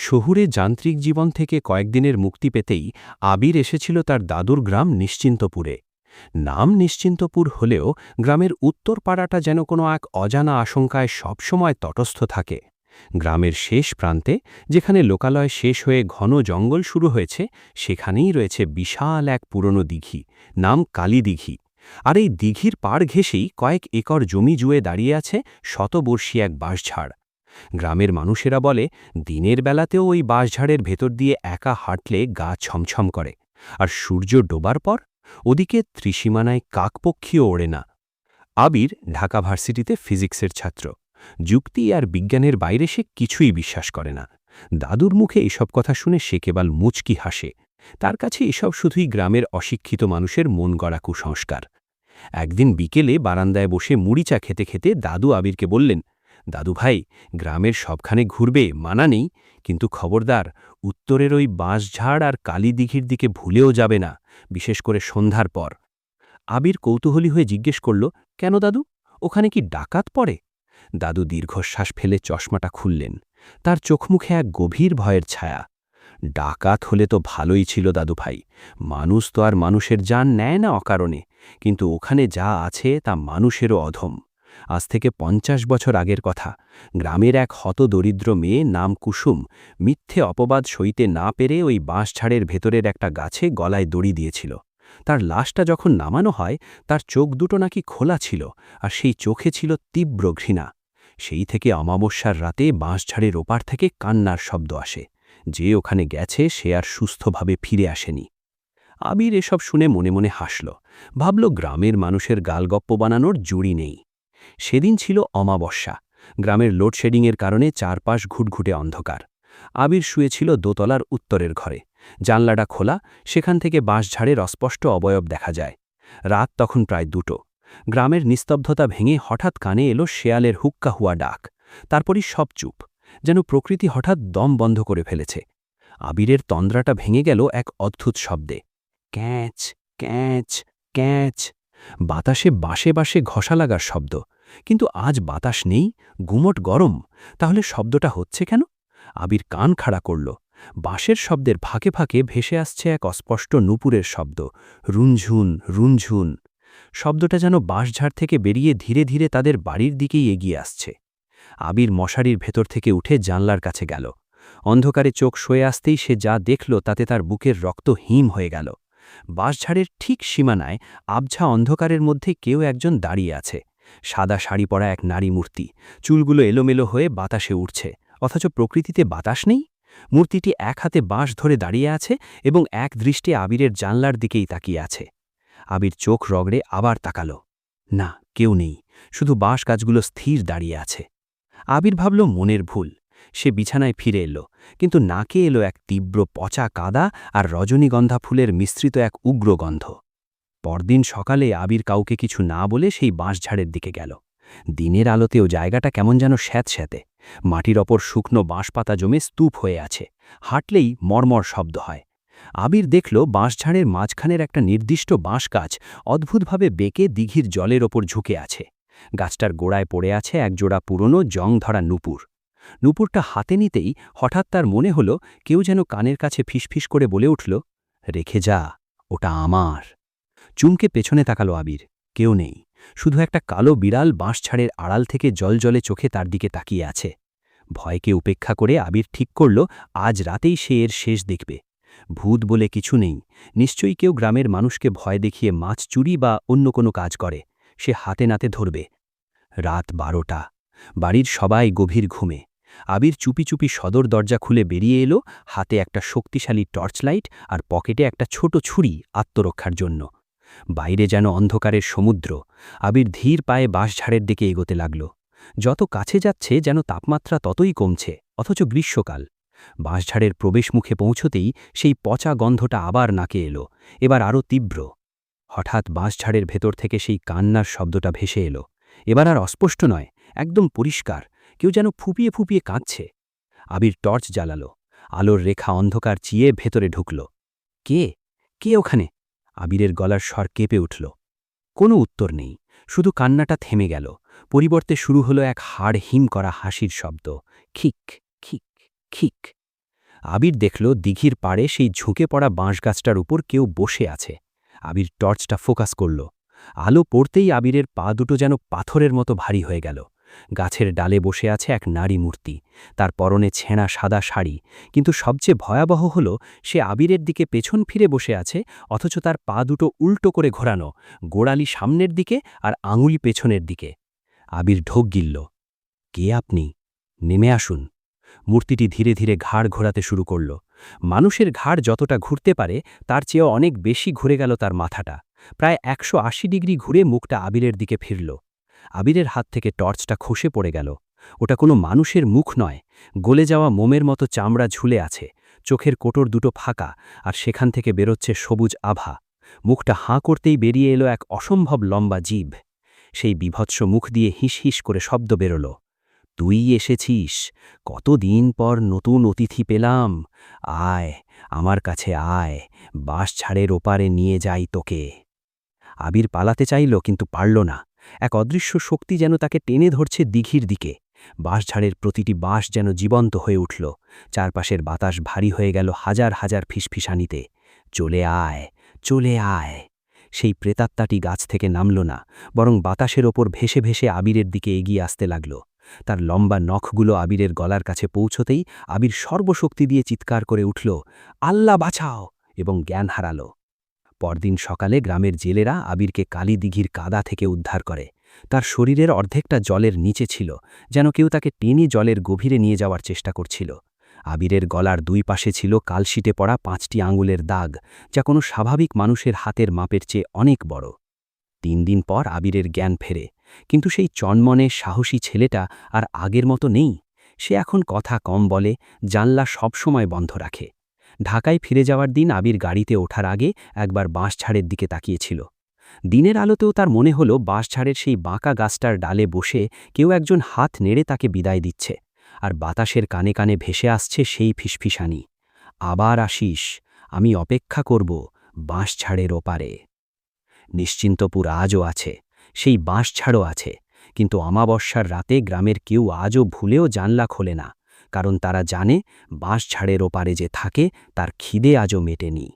শহুরে যান্ত্রিক জীবন থেকে কয়েকদিনের মুক্তি পেতেই আবির এসেছিল তার দাদুর গ্রাম নিশ্চিন্তপুরে। নাম নিশ্চিন্তপুর হলেও গ্রামের উত্তর পাড়াটা যেন কোনো এক অজানা আশঙ্কায় সবসময় তটস্থ থাকে। গ্রামের শেষ প্রান্তে, যেখানে লোকালয় শেষ হয়ে ঘন জঙ্গল শুরু হয়েছে, সেখানেই রয়েছে বিশাল এক পুরনো দিঘি, নাম কালী দিঘি। আর এই দিঘির পাড় ঘেঁষেই কয়েক একর জমি জুয়ে দাঁড়িয়ে আছে শতবর্ষী এক বাঁশঝাড়। গ্রামের মানুষেরা বলে, দিনের বেলাতেও ওই বাঁশঝাড়ের ভেতর দিয়ে একা হাঁটলে গা ছমছম করে, আর সূর্য ডোবার পর ওদিকে ত্রিসীমানায় কাকপক্ষীও ওড়ে না। আবির ঢাকা ভার্সিটিতে ফিজিক্সের ছাত্র। যুক্তি আর বিজ্ঞানের বাইরে সে কিছুই বিশ্বাস করে না। দাদুর মুখে এসব কথা শুনে সে কেবল মুচকি হাসে। তার কাছে এসব শুধুই গ্রামের অশিক্ষিত মানুষের মন গড়া কুসংস্কার। একদিন বিকেলে বারান্দায় বসে মুড়িচা খেতে খেতে দাদু আবিরকে বললেন দাদু ভাই, গ্রামের সবখানে ঘুরবে মানা নেই, কিন্তু খবরদার, উত্তরের ওই বাঁশঝাড় আর কালীদিঘির দিকে ভুলেও যাবে না, বিশেষ করে সন্ধ্যার পর। আবির কৌতূহলী হয়ে জিজ্ঞেস করল, কেন দাদু? ওখানে কি ডাকাত পড়ে? দাদু দীর্ঘশ্বাস ফেলে চশমাটা খুললেন। তার চোখমুখে এক গভীর ভয়ের ছায়া। ডাকাত হলে তো ভালোই ছিল দাদু ভাই, মানুষ তো আর মানুষের যান নেয় না অকারণে, কিন্তু ওখানে যা আছে তা মানুষেরও অধম। আজ থেকে পঞ্চাশ বছর আগের কথা। গ্রামের এক হতদরিদ্র মেয়ে নাম কুসুম মিথ্যে অপবাদ সইতে না পেরে ওই বাঁশঝাড়ের ভেতরের একটা গাছে গলায় দড়ি দিয়েছিল। তার লাশটা যখন নামানো হয়, তার চোখ দুটো নাকি খোলা ছিল আর সেই চোখে ছিল তীব্র ঘৃণা। সেই থেকে অমাবস্যার রাতে বাঁশঝাড়ের ওপার থেকে কান্নার শব্দ আসে। যে ওখানে গেছে, সে আর সুস্থভাবে ফিরে আসেনি। আবির এসব শুনে মনে মনে হাসল। ভাবল গ্রামের মানুষের গালগপ্প বানানোর জুড়ি নেই। সেদিন ছিল অমাবস্যা। গ্রামের লোডশেডিংয়ের কারণে চারপাশ ঘুটঘুটে অন্ধকার। আবির শুয়েছিল দোতলার উত্তরের ঘরে। জানলাটা খোলা, সেখান থেকে বাঁশঝাড়ের অস্পষ্ট অবয়ব দেখা যায়। রাত তখন প্রায় দুটো। গ্রামের নিস্তব্ধতা ভেঙে হঠাৎ কানে এলো শেয়ালের হুক্কা হুয়া ডাক। তারপরই সব চুপ। যেন প্রকৃতি হঠাৎ দম বন্ধ করে ফেলেছে। আবিরের তন্দ্রাটা ভেঙে গেল এক অদ্ভুত শব্দে। ক্যাঁচ ক্যাঁচ ক্যাঁচ। বাতাসে বাসে বাসে ঘষা লাগার শব্দ। কিন্তু আজ বাতাস নেই, গুমট গরম, তাহলে শব্দটা হচ্ছে কেন? আবির কান খাড়া করল। বাঁশের শব্দের ফাঁকে ফাঁকে ভেসে আসছে এক অস্পষ্ট নুপুরের শব্দ, রুনঝুন রুনঝুন। শব্দটা যেন বাঁশঝাড় থেকে বেরিয়ে ধীরে ধীরে তাদের বাড়ির দিকেই এগিয়ে আসছে। আবির মশারির ভেতর থেকে উঠে জানলার কাছে গেল। অন্ধকারে চোখ শয়ে আসতেই সে যা দেখল তাতে তার বুকের রক্ত হিম হয়ে গেল। বাঁশঝাড়ের ঠিক সীমানায় আবঝা অন্ধকারের মধ্যে কেউ একজন দাঁড়িয়ে আছে। সাদা শাড়ি পরা এক নারী মূর্তি। চুলগুলো এলোমেলো হয়ে বাতাসে উঠছে অথচ প্রকৃতিতে বাতাস নেই? মূর্তিটি এক হাতে বাঁশ ধরে দাঁড়িয়ে আছে এবং এক দৃষ্টে আবিরের জানলার দিকেই তাকিয়ে আছে। আবির চোখ রগড়ে আবার তাকাল। না, কেউ নেই। শুধু বাঁশ গাছগুলো স্থির দাঁড়িয়ে আছে। আবির ভাবল মনের ভুল। সে বিছানায় ফিরে এলো। কিন্তু নাকে এলো এক তীব্র পচা কাদা আর রজনীগন্ধা ফুলের মিশ্রিত এক উগ্র গন্ধ পরদিন সকালে আবির কাউকে কিছু না বলে সেই বাঁশঝাড়ের দিকে গেল। দিনের আলোতেও জায়গাটা কেমন যেন স্যাঁতস্যাঁতে মাটির ওপর শুকনো বাঁশপাতা জমে স্তূপ হয়ে আছে। হাঁটলেই মর্মর শব্দ হয়। আবির দেখল বাঁশঝাড়ের মাঝখানের একটা নির্দিষ্ট বাঁশ গাছ অদ্ভুতভাবে বেঁকে দিঘির জলের ওপর ঝুঁকে আছে। গাছটার গোড়ায় পড়ে আছে একজোড়া পুরনো জং ধরা নুপুর। নুপুরটা হাতে নিতেই হঠাৎ তার মনে হল কেউ যেন কানের কাছে ফিসফিস করে বলে উঠল, রেখে যা, ওটা আমার। চুমকে পেছনে তাকালো আবির। কেউ নেই। শুধু একটা কালো বিড়াল বাঁশছাড়ের আড়াল থেকে জলজলে চোখে তার দিকে তাকিয়ে আছে। ভয়কে উপেক্ষা করে আবির ঠিক করল, আজ রাতেই সে এর শেষ দেখবে। ভূত বলে কিছু নেই। নিশ্চয়ই কেউ গ্রামের মানুষকে ভয় দেখিয়ে মাছ চুরি বা অন্য কোনো কাজ করে। সে হাতে নাতে ধরবে। রাত বারোটা। বাড়ির সবাই গভীর ঘুমে। আবির চুপি চুপি সদর দরজা খুলে বেরিয়ে এলো, হাতে একটা শক্তিশালী টর্চলাইট আর পকেটে একটা ছোট ছুরি আত্মরক্ষার জন্য। বাইরে যেন অন্ধকারের সমুদ্র, আবির ধীর পায়ে বাঁশঝাড়ের দিকে এগোতে লাগল। যত কাছে যাচ্ছে যেন তাপমাত্রা ততই কমছে, অথচ গ্রীষ্মকাল। বাঁশঝাড়ের প্রবেশমুখে পৌঁছতেই সেই পচা গন্ধটা আবার নাকে এলো, এবার আরও তীব্র। হঠাৎ বাঁশঝাড়ের ভেতর থেকে সেই কান্নার শব্দটা ভেসে এলো। এবার আর অস্পষ্ট নয়, একদম পরিষ্কার, কেউ যেন ফুপিয়ে ফুপিয়ে কাঁদছে। আবির টর্চ জ্বালালো, আলোর রেখা অন্ধকার চিয়ে ভেতরে ঢুকল। কে? কে ওখানে? আবিরের গলার স্বর কেঁপে উঠল। কোনো উত্তর নেই, শুধু কান্নাটা থেমে গেল। পরিবর্তে শুরু হলো এক হাড় হিম করা হাসির শব্দ। খিক খিক খিক। আবির দেখল দিঘির পাড়ে সেই ঝুঁকে পড়া বাঁশগাছটার উপর কেউ বসে আছে। আবির টর্চটা ফোকাস করল। আলো পড়তেই আবিরের পা দুটো যেন পাথরের মতো ভারী হয়ে গেল। গাছের ডালে বসে আছে এক নারী মূর্তি। তার পরনে ছেঁড়া সাদা শাড়ি। কিন্তু সবচেয়ে ভয়াবহ হল, সে আবিরের দিকে পেছন ফিরে বসে আছে, অথচ তার পা দুটো উল্টো করে ঘোরানো, গোড়ালি সামনের দিকে আর আঙুল পেছনের দিকে। আবির ঢোক গিলল, কে আপনি? নেমে আসুন। মূর্তিটি ধীরে ধীরে ঘাড় ঘোরাতে শুরু করল। মানুষের ঘাড় যতটা ঘুরতে পারে, তার চেয়েও অনেক বেশি ঘুরে গেল তার মাথাটা। প্রায় একশো আশি ডিগ্রি ঘুরে মুখটা আবিরের দিকে ফিরল। আবিরের হাত থেকে টর্চটা খসে পড়ে গেল। ওটা কোনো মানুষের মুখ নয়, গলে যাওয়া মোমের মতো চামড়া ঝুলে আছে, চোখের কোটর দুটো ফাঁকা, আর সেখান থেকে বেরোচ্ছে সবুজ আভা। মুখটা হাঁ করতেই বেরিয়ে এলো এক অসম্ভব লম্বা জীব। সেই বিভৎস মুখ দিয়ে হিস হিস করে শব্দ বেরোল। তুই এসেছিস, কতদিন পর নতুন অতিথি পেলাম। আয়, আমার কাছে আয়, বাঁশ ছাড়ের ওপারে নিয়ে যাই তোকে। আবির পালাতে চাইল, কিন্তু পারল না। এক অদৃশ্য শক্তি যেন তাকে টেনে ধরছে দিঘির দিকে। বাঁশঝাড়ের প্রতিটি বাঁশ যেন জীবন্ত হয়ে উঠল। চারপাশের বাতাস ভারী হয়ে গেল হাজার হাজার ফিসফিসানিতে। চলে আয় চলে আয়। সেই প্রেতাত্মাটি গাছ থেকে নামল না, বরং বাতাসের ওপর ভেসে ভেসে আবিরের দিকে এগিয়ে আসতে লাগল। তার লম্বা নখগুলো আবিরের গলার কাছে পৌঁছতেই আবির সর্বশক্তি দিয়ে চিৎকার করে উঠল, আল্লাহ বাঁচাও! এবং জ্ঞান হারালো। পরদিন সকালে গ্রামের জেলেরা আবিরকে কালী দিঘির কাদা থেকে উদ্ধার করে। তার শরীরের অর্ধেকটা জলের নিচে ছিল, যেন কেউ তাকে টেনে জলের গভীরে নিয়ে যাওয়ার চেষ্টা করছিল। আবিরের গলার দুই পাশে ছিল কালশিটে পড়া পাঁচটি আঙুলের দাগ, যা কোনো স্বাভাবিক মানুষের হাতের মাপের চেয়ে অনেক বড়। তিন দিন পর আবিরের জ্ঞান ফেরে, কিন্তু সেই চনমনে সাহসী ছেলেটা আর আগের মতো নেই। সে এখন কথা কম বলে, জানলা সবসময় বন্ধ রাখে। ঢাকায় ফিরে যাওয়ার দিন আবির গাড়িতে ওঠার আগে একবার বাঁশঝাড়ের দিকে তাকিয়েছিল। দিনের আলোতেও তার মনে হলো বাঁশঝাড়ের সেই বাঁকা গাছটার ডালে বসে কেউ একজন হাত নেড়ে তাকে বিদায় দিচ্ছে, আর বাতাসের কানে কানে ভেসে আসছে সেই ফিসফিসানি। আবার আসিস, আমি অপেক্ষা করব বাঁশঝাড়ের ওপারে। নিশ্চিন্তপুর আজও আছে, সেই বাঁশঝাড়ও আছে, কিন্তু অমাবস্যার রাতে গ্রামের কেউ আজও ভুলেও জানলা খোলে না। কারণ তারা জানে বাঁশঝাড়ের ওপারে যে থাকে তার খিদে আজও মেটেনি।